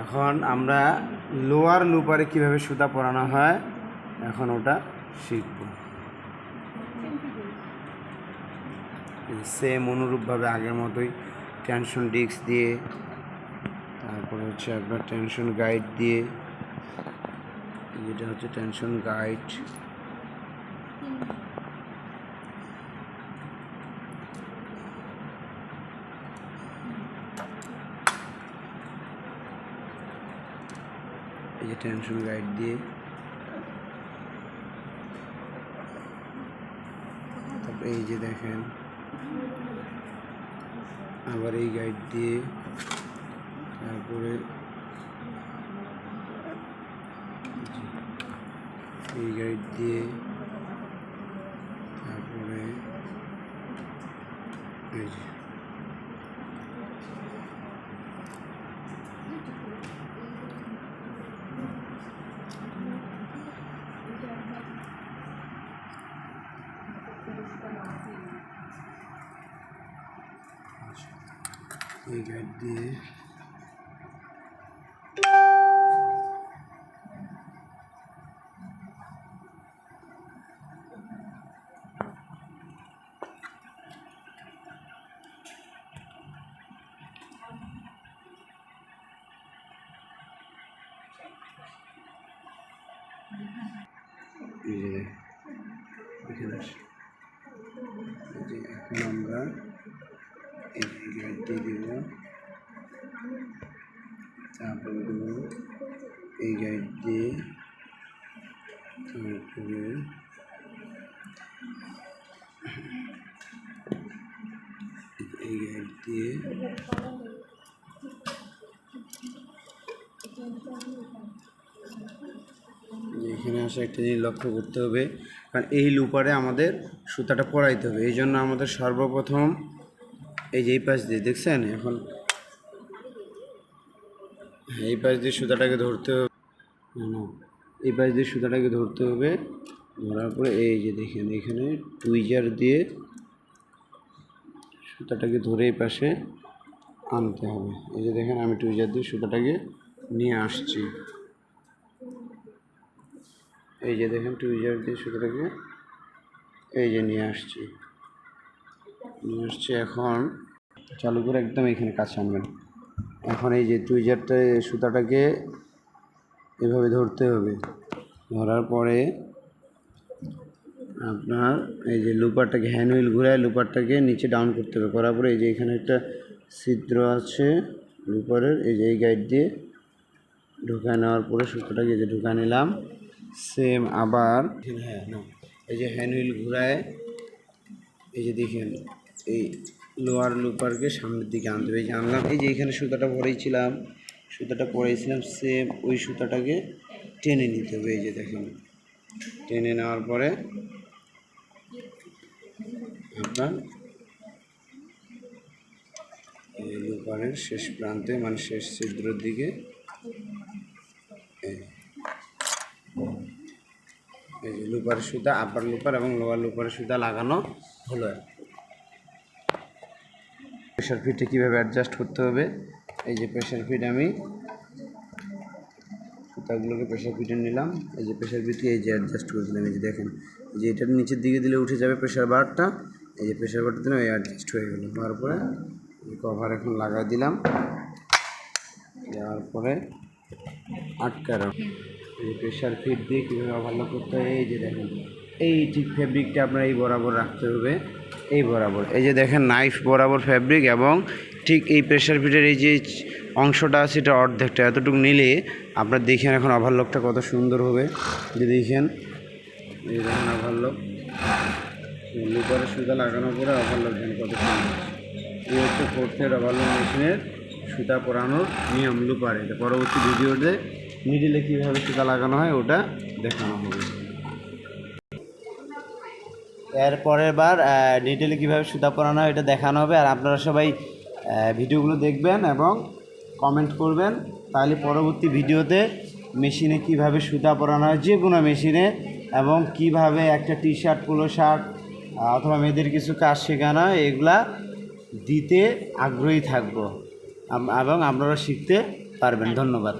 এখন আমরা লোয়ার লুপারে কীভাবে সুতা পরানো হয়, এখন ওটা শিখব। সেম অনুরূপভাবে আগের মতোই টেনশন ডিস্ক দিয়ে, তারপরে হচ্ছে আপনার টেনশন গাইড দিয়ে যেটা হচ্ছে টেনশন গাইড এই যে টেনশন গাইড দিয়ে। তারপর এই যে দেখেন, আবার এই গাইড দিয়ে তারপরে এই গাইড দিয়ে তারপরে এই যে এই গাইড দিয়ে এই এই গাইড দিয়ে দিব তারপরে এই গাইড দিয়ে এই গাইড দিয়ে এখানে আসা একটা জিনিস লক্ষ্য করতে হবে। কারণ এই লুপারে আমাদের সুতাটা পরাইতে হবে। এই জন্য আমাদের সর্বপ্রথম এই যে এই পাশ দিয়ে দেখছেন এখন? এই পাশ দিয়ে সুতাটাকে ধরতে হবে। এই পাশ দিয়ে সুতাটাকে ধরতে হবে। ধরার পরে এই যে দেখেন, এখানে টুইজার দিয়ে সুতাটাকে ধরে এই পাশে আনতে হবে। এই যে দেখেন, আমি টুইজার দিয়ে সুতাটাকে নিয়ে আসছি। এই যে দেখেন টুইজার দিয়ে সুতাটাকে এই যে নিয়ে আসছি। নিয়ে এখন। চালু করে একদম এখানে কাছে আনবেন। এখন এই যে টুইজারটা সুতাটাকে এভাবে ধরতে হবে। ধরার পরে আপনার এই যে লুপারটাকে হ্যান্ড হুইল ঘুরায় লুপারটাকে নিচে ডাউন করতে হবে। করার পরে এই যে এখানে একটা ছিদ্র আছে লুপারের, এই যে এই গাইড দিয়ে ঢুকায় নেওয়ার পরে সুতোটাকে যে ঢুকায় নিলাম। সেম আবার হ্যাঁ এই যে হ্যান্ড হুইল ঘুরায় এই যে দেখেন, এই লোয়ার লুপারকে সামনের দিকে আনতে হবে। যে আনলাম, এই যে এখানে সুতাটা ভরেছিলাম সুতাটা পরেছিলাম সেম ওই সুতাটাকে টেনে নিতে হবে। এই যে দেখেন, টেনে নেওয়ার পরে আপনার এই লুপারের শেষ প্রান্তে মানে শেষ ছিদ্রের দিকে লুপারের সুতা আপার লুপার এবং লোয়ার লুপারের সুতা লাগানো হলো প্রেশার ফিটে কীভাবে অ্যাডজাস্ট করতে হবে? এই যে প্রেশার ফিট আমি সুতাগুলোকে প্রেশার ফিটে নিলাম। এই যে প্রেশার ফিটকে এই যে অ্যাডজাস্ট করে দিলাম এই যে দেখেন যে এটার নিচের দিকে দিলে উঠে যাবে প্রেশার বারটা এই যে প্রেশার বারটা দিলাম, এই অ্যাডজাস্ট হয়ে গেলো। হওয়ার পরে কভার এখন লাগাই দিলাম। দেওয়ার পরে আটকা রাখো এই প্রেশার ফিট দিয়ে কীভাবে ওভারলক করতে হয়, এই যে দেখেন। এই ঠিক ফ্যাব্রিকটা আপনার এই বরাবর রাখতে হবে, এই বরাবর। এই যে দেখেন নাইফ বরাবর ফ্যাব্রিক এবং ঠিক এই প্রেশার ফিটের এই যে অংশটা আছে, এটা অর্ধেকটা। এতটুকু নিলে আপনার দেখেন এখন ওভারলকটা কত সুন্দর হবে। যে দেখেন, এই দেখেন ওভারলক লুপারে সুতা লাগানোর পরে ওভারলক দেখেন কত সুন্দর। এই হচ্ছে ফোর্থের ওভারলক মেশিনের সুতা পরানোর নিয়ম লুপারে। পরবর্তী ভিডিওতে মিডিলে কীভাবে সুতা লাগানো হয় ওটা দেখানো হবে। এর পরের বার ডিটেলে কীভাবে সুতা পরানো হয় এটা দেখানো হবে। আর আপনারা সবাই ভিডিওগুলো দেখবেন এবং কমেন্ট করবেন। তাহলে পরবর্তী ভিডিওতে মেশিনে কীভাবে সুতা পরানো হয়, যে কোনো মেশিনে এবং কীভাবে একটা টি শার্ট পোলো শার্ট অথবা মেয়েদের কিছু কাজ শেখানো হয়, এগুলা দিতে আগ্রহী থাকব। এবং আপনারা শিখতে পারবেন। ধন্যবাদ।